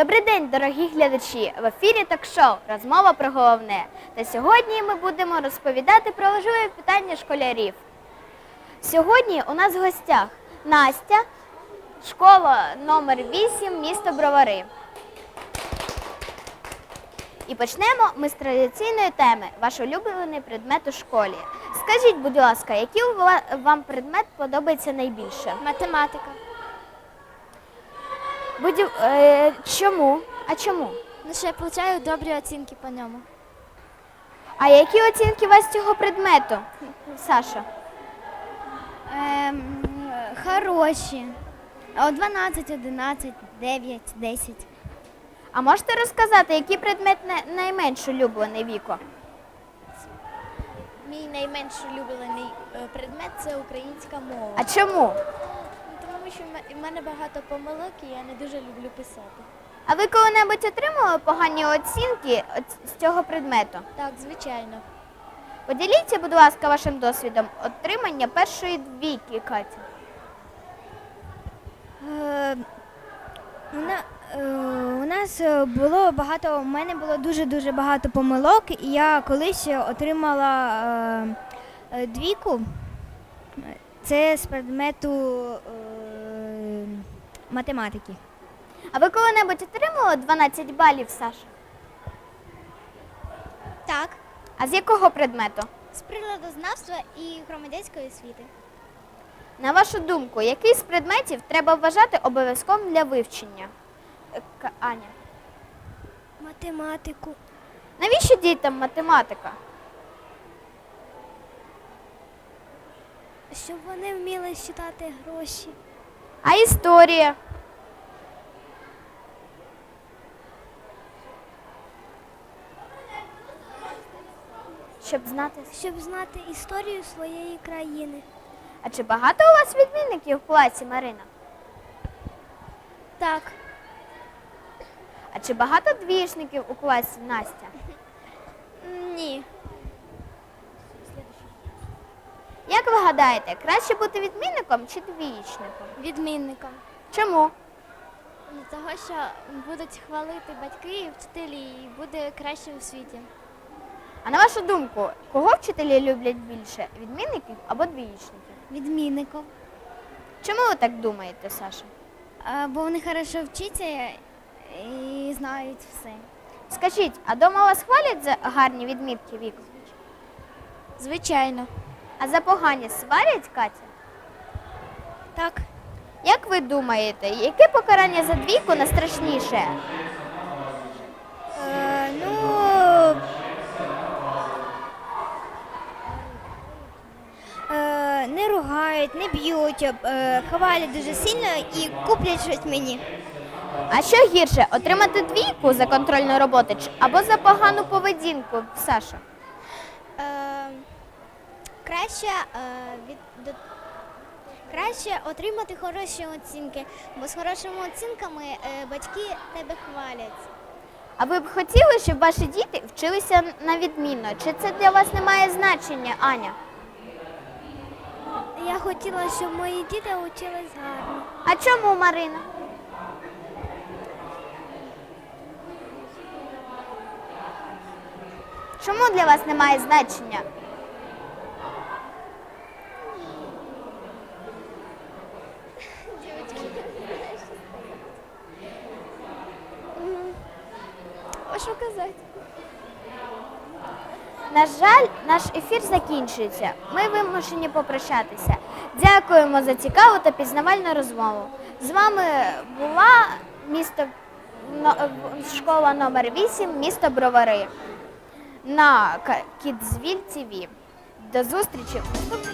Добрий день, дорогі глядачі! В ефірі ток-шоу Розмова про головне. Та сьогодні ми будемо розповідати про важливі питання школярів. Сьогодні у нас в гостях Настя, школа номер 8 місто Бровари. І почнемо ми з традиційної теми ваш улюблений предмет у школі. Скажіть, будь ласка, який вам предмет подобається найбільше? Математика. Будів... Е, чому? А чому? Ну що я получаю добрі оцінки по ньому. А які оцінки у вас цього предмету, Саша? Ем, хороші. О, 12, 11, 9, 10. А можете розказати, який предмет на- найменш улюблений Віко? Мій найменш улюблений е, предмет це українська мова. А чому? Що в мене багато помилок і я не дуже люблю писати. А ви коли-небудь отримали погані оцінки з цього предмету? Так, звичайно. Поділіться, будь ласка, вашим досвідом отримання першої двійки, Катя. Е, у е, У нас е, було багато, у мене було дуже-дуже багато помилок, і я колись отримала е, е, двійку. Це з предмету е, математики. А ви коли-небудь отримали 12 балів, Саша? Так. А з якого предмету? З природознавства і громадянської освіти. На вашу думку, який з предметів треба вважати обов'язковим для вивчення? Е, К- Аня. Математику. Навіщо дітям математика? Щоб вони вміли читати гроші. А історія? Щоб знати. Щоб знати історію своєї країни. А чи багато у вас відмінників в класі, Марина? Так. А чи багато двічників у класі Настя? Ні. Як ви гадаєте, краще бути відмінником чи двічником? Відмінником. Чому? Ну, Того, що будуть хвалити батьки і вчителі, і буде краще у світі. А на вашу думку, кого вчителі люблять більше? Відмінників або двічників? Відмінником. Чому ви так думаєте, Саша? А, бо вони хорошо вчаться і знають все. Скажіть, а дома вас хвалять за гарні відмітки віку? Звичайно. А за погані сварять, Катя? Так. Як ви думаєте, яке покарання за двійку найстрашніше? Е, ну. Е, не ругають, не б'ють, е, хвалять дуже сильно і куплять щось мені. А що гірше, отримати двійку за контрольну роботу чи- або за погану поведінку, Саша? Е, краще, е, від, до, краще отримати хороші оцінки, бо з хорошими оцінками е, батьки тебе хвалять. А ви б хотіли, щоб ваші діти вчилися на відмінно? Чи це для вас не має значення, Аня? Я хотіла, щоб мої діти учились гарно. А чому, Марина? Чому для вас немає значення? Що казати? На жаль, наш ефір закінчується. Ми вимушені попрощатися. Дякуємо за цікаву та пізнавальну розмову. З вами була місто школа номер 8 місто Бровари на Кідзвіль ТВ. До зустрічі! в наступному